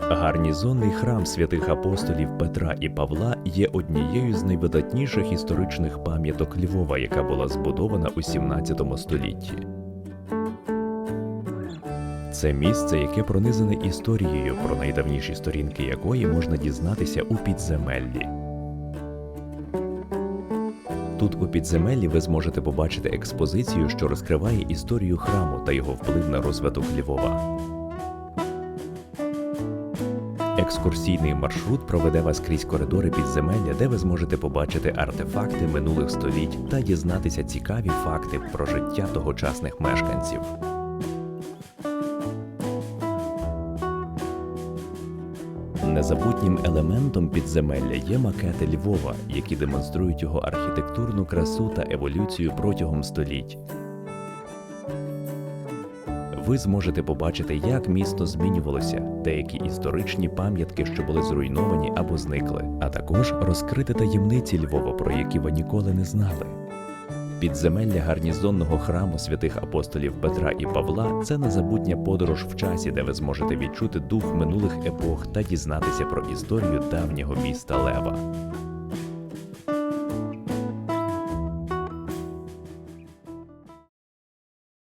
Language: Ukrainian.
Гарнізонний храм святих апостолів Петра і Павла є однією з найвидатніших історичних пам'яток Львова, яка була збудована у 17 столітті. Це місце, яке пронизане історією, про найдавніші сторінки якої можна дізнатися у підземеллі. Тут у підземеллі ви зможете побачити експозицію, що розкриває історію храму та його вплив на розвиток Львова. Екскурсійний маршрут проведе вас крізь коридори підземелля, де ви зможете побачити артефакти минулих століть та дізнатися цікаві факти про життя тогочасних мешканців. Незабутнім елементом підземелля є макети Львова, які демонструють його архітектурну красу та еволюцію протягом століть. Ви зможете побачити, як місто змінювалося, деякі історичні пам'ятки, що були зруйновані або зникли, а також розкрити таємниці Львова, про які ви ніколи не знали. Підземелля гарнізонного храму святих апостолів Петра і Павла це незабутня подорож в часі, де ви зможете відчути дух минулих епох та дізнатися про історію давнього міста Лева.